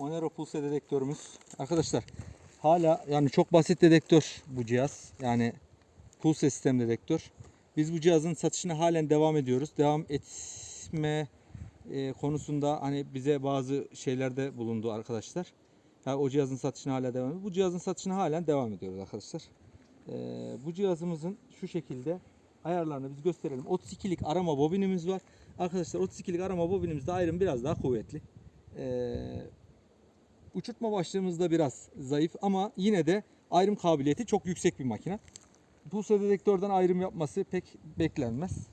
Monero Pulse dedektörümüz. Arkadaşlar hala yani çok basit dedektör bu cihaz. Yani Pulse sistem dedektör. Biz bu cihazın satışına halen devam ediyoruz. Devam etme e, konusunda hani bize bazı şeylerde bulundu arkadaşlar. Yani o cihazın satışına hala devam ediyor. Bu cihazın satışına halen devam ediyoruz arkadaşlar. E, bu cihazımızın şu şekilde ayarlarını biz gösterelim. 32'lik arama bobinimiz var. Arkadaşlar 32'lik arama bobinimizde ayrım biraz daha kuvvetli. E, uçurtma başlığımız da biraz zayıf ama yine de ayrım kabiliyeti çok yüksek bir makine. Pulse dedektörden ayrım yapması pek beklenmez.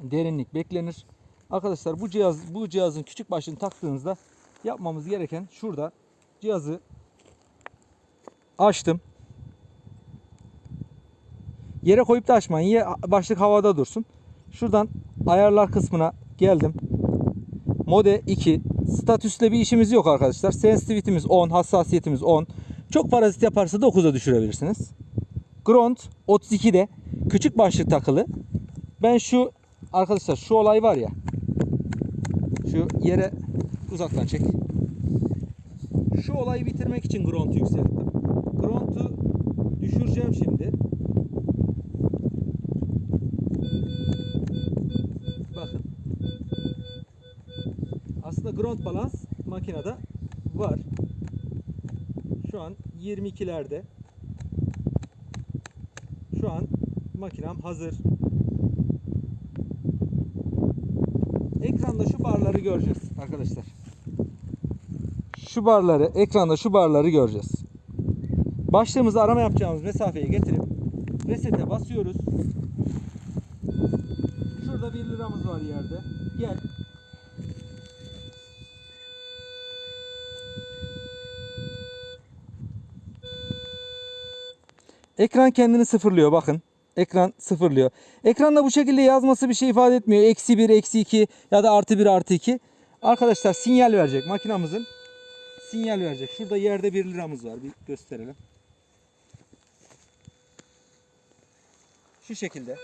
Derinlik beklenir. Arkadaşlar bu cihaz bu cihazın küçük başlığını taktığınızda yapmamız gereken şurada cihazı açtım. Yere koyup da açmayın. Başlık havada dursun. Şuradan ayarlar kısmına geldim. Mode 2. Statüsle bir işimiz yok arkadaşlar. Sensitivity'miz 10, hassasiyetimiz 10. Çok parazit yaparsa 9'a düşürebilirsiniz. Ground 32'de küçük başlık takılı. Ben şu arkadaşlar şu olay var ya. Şu yere uzaktan çek. Şu olayı bitirmek için Ground'u yükselttim. Ground'u düşüreceğim şimdi. Aslında ground balans makinede var. Şu an 22'lerde. Şu an makinem hazır. Ekranda şu barları göreceğiz arkadaşlar. Şu barları, ekranda şu barları göreceğiz. Başlığımızı arama yapacağımız mesafeye getirip resete basıyoruz. Şurada 1 liramız var yerde. Gel. Ekran kendini sıfırlıyor bakın. Ekran sıfırlıyor. Ekranda bu şekilde yazması bir şey ifade etmiyor. Eksi 1, eksi 2 ya da artı 1, artı 2. Arkadaşlar sinyal verecek makinamızın. Sinyal verecek. Şurada yerde 1 liramız var. Bir gösterelim. Şu şekilde.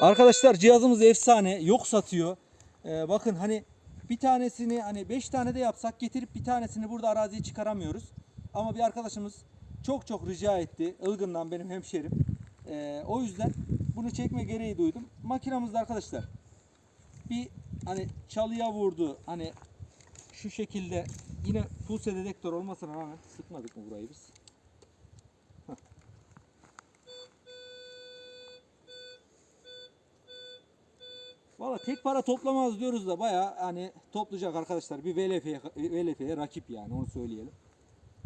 Arkadaşlar cihazımız efsane. Yok satıyor. Ee, bakın hani bir tanesini hani 5 tane de yapsak getirip bir tanesini burada araziye çıkaramıyoruz. Ama bir arkadaşımız çok çok rica etti. Ilgın'dan benim hemşerim. Ee, o yüzden bunu çekme gereği duydum. Makinamızda arkadaşlar bir hani çalıya vurdu. Hani şu şekilde yine pulse dedektör olmasına rağmen sıkmadık mı burayı biz? Valla tek para toplamaz diyoruz da baya hani toplayacak arkadaşlar. Bir VLF'ye VLF'ye rakip yani onu söyleyelim.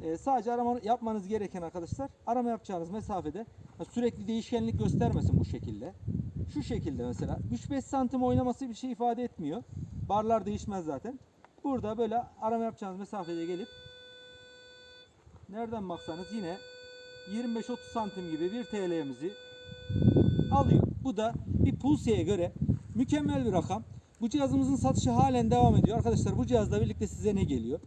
Ee, sadece arama yapmanız gereken arkadaşlar arama yapacağınız mesafede sürekli değişkenlik göstermesin bu şekilde. Şu şekilde mesela 3-5 santim oynaması bir şey ifade etmiyor. Barlar değişmez zaten. Burada böyle arama yapacağınız mesafede gelip nereden baksanız yine 25-30 santim gibi bir TL'mizi alıyor. Bu da bir Pulse'ye göre mükemmel bir rakam. Bu cihazımızın satışı halen devam ediyor. Arkadaşlar bu cihazla birlikte size ne geliyor?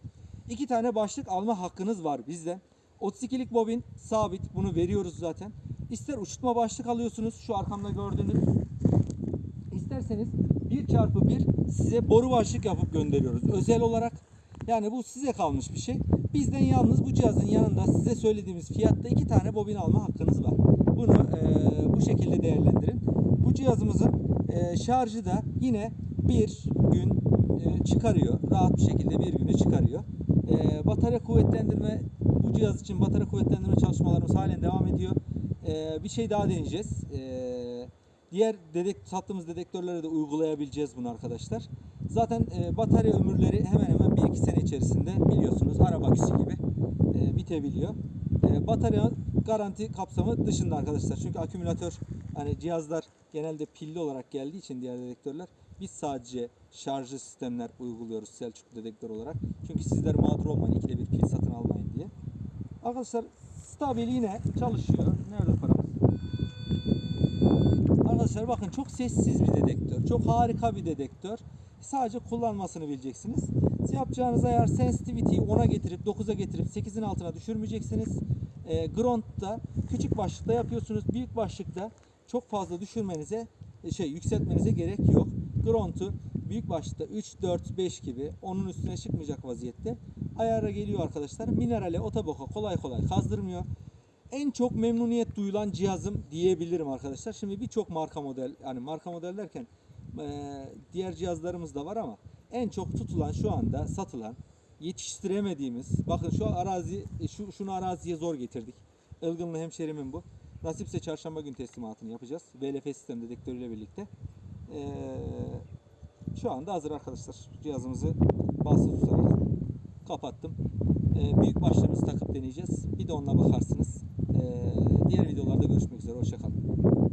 İki tane başlık alma hakkınız var bizden. 32'lik bobin sabit. Bunu veriyoruz zaten. İster uçurtma başlık alıyorsunuz. Şu arkamda gördüğünüz. İsterseniz 1 çarpı 1 size boru başlık yapıp gönderiyoruz. Özel olarak. Yani bu size kalmış bir şey. Bizden yalnız bu cihazın yanında size söylediğimiz fiyatta iki tane bobin alma hakkınız var. Bunu eee, bu şekilde değerlendirin. Bu cihazımızın eee, şarjı da yine bir gün eee, çıkarıyor. Rahat bir şekilde bir günü çıkarıyor. Eee, batarya kuvvetlendirme bu cihaz için batarya kuvvetlendirme çalışmalarımız halen devam ediyor. Eee, bir şey daha deneyeceğiz. Eee, diğer dedek sattığımız dedektörlere de uygulayabileceğiz bunu arkadaşlar. Zaten eee, batarya ömürleri hemen hemen 1-2 sene içerisinde biliyorsunuz araba aküsü gibi eee, bitebiliyor. Eee, batarya garanti kapsamı dışında arkadaşlar. Çünkü akümülatör hani cihazlar genelde pilli olarak geldiği için diğer dedektörler biz sadece şarjlı sistemler uyguluyoruz Selçuk dedektör olarak. Çünkü sizler mağdur olmayın ikide bir pil satın almayın diye. Arkadaşlar stabil yine çalışıyor. Nerede paramız? Arkadaşlar bakın çok sessiz bir dedektör. Çok harika bir dedektör. Sadece kullanmasını bileceksiniz. Yapacağınız ayar sensitivity'yi 10'a getirip 9'a getirip 8'in altına düşürmeyeceksiniz. E, Ground'da küçük başlıkta yapıyorsunuz. Büyük başlıkta çok fazla düşürmenize e, şey yükseltmenize gerek yok. Ground'u büyük başta 3, 4, 5 gibi onun üstüne çıkmayacak vaziyette ayara geliyor arkadaşlar. Minerale otoboka kolay kolay kazdırmıyor. En çok memnuniyet duyulan cihazım diyebilirim arkadaşlar. Şimdi birçok marka model yani marka model derken eee, diğer cihazlarımız da var ama en çok tutulan şu anda satılan yetiştiremediğimiz bakın şu arazi şu şunu araziye zor getirdik. Ilgınlı hemşerimin bu. Nasipse çarşamba gün teslimatını yapacağız. VLF sistem dedektörüyle birlikte. Eee, şu anda hazır arkadaşlar. Cihazımızı basılı tutarak kapattım. Eee, büyük başlarımızı takıp deneyeceğiz. Bir de onunla bakarsınız. Eee, diğer videolarda görüşmek üzere. Hoşçakalın.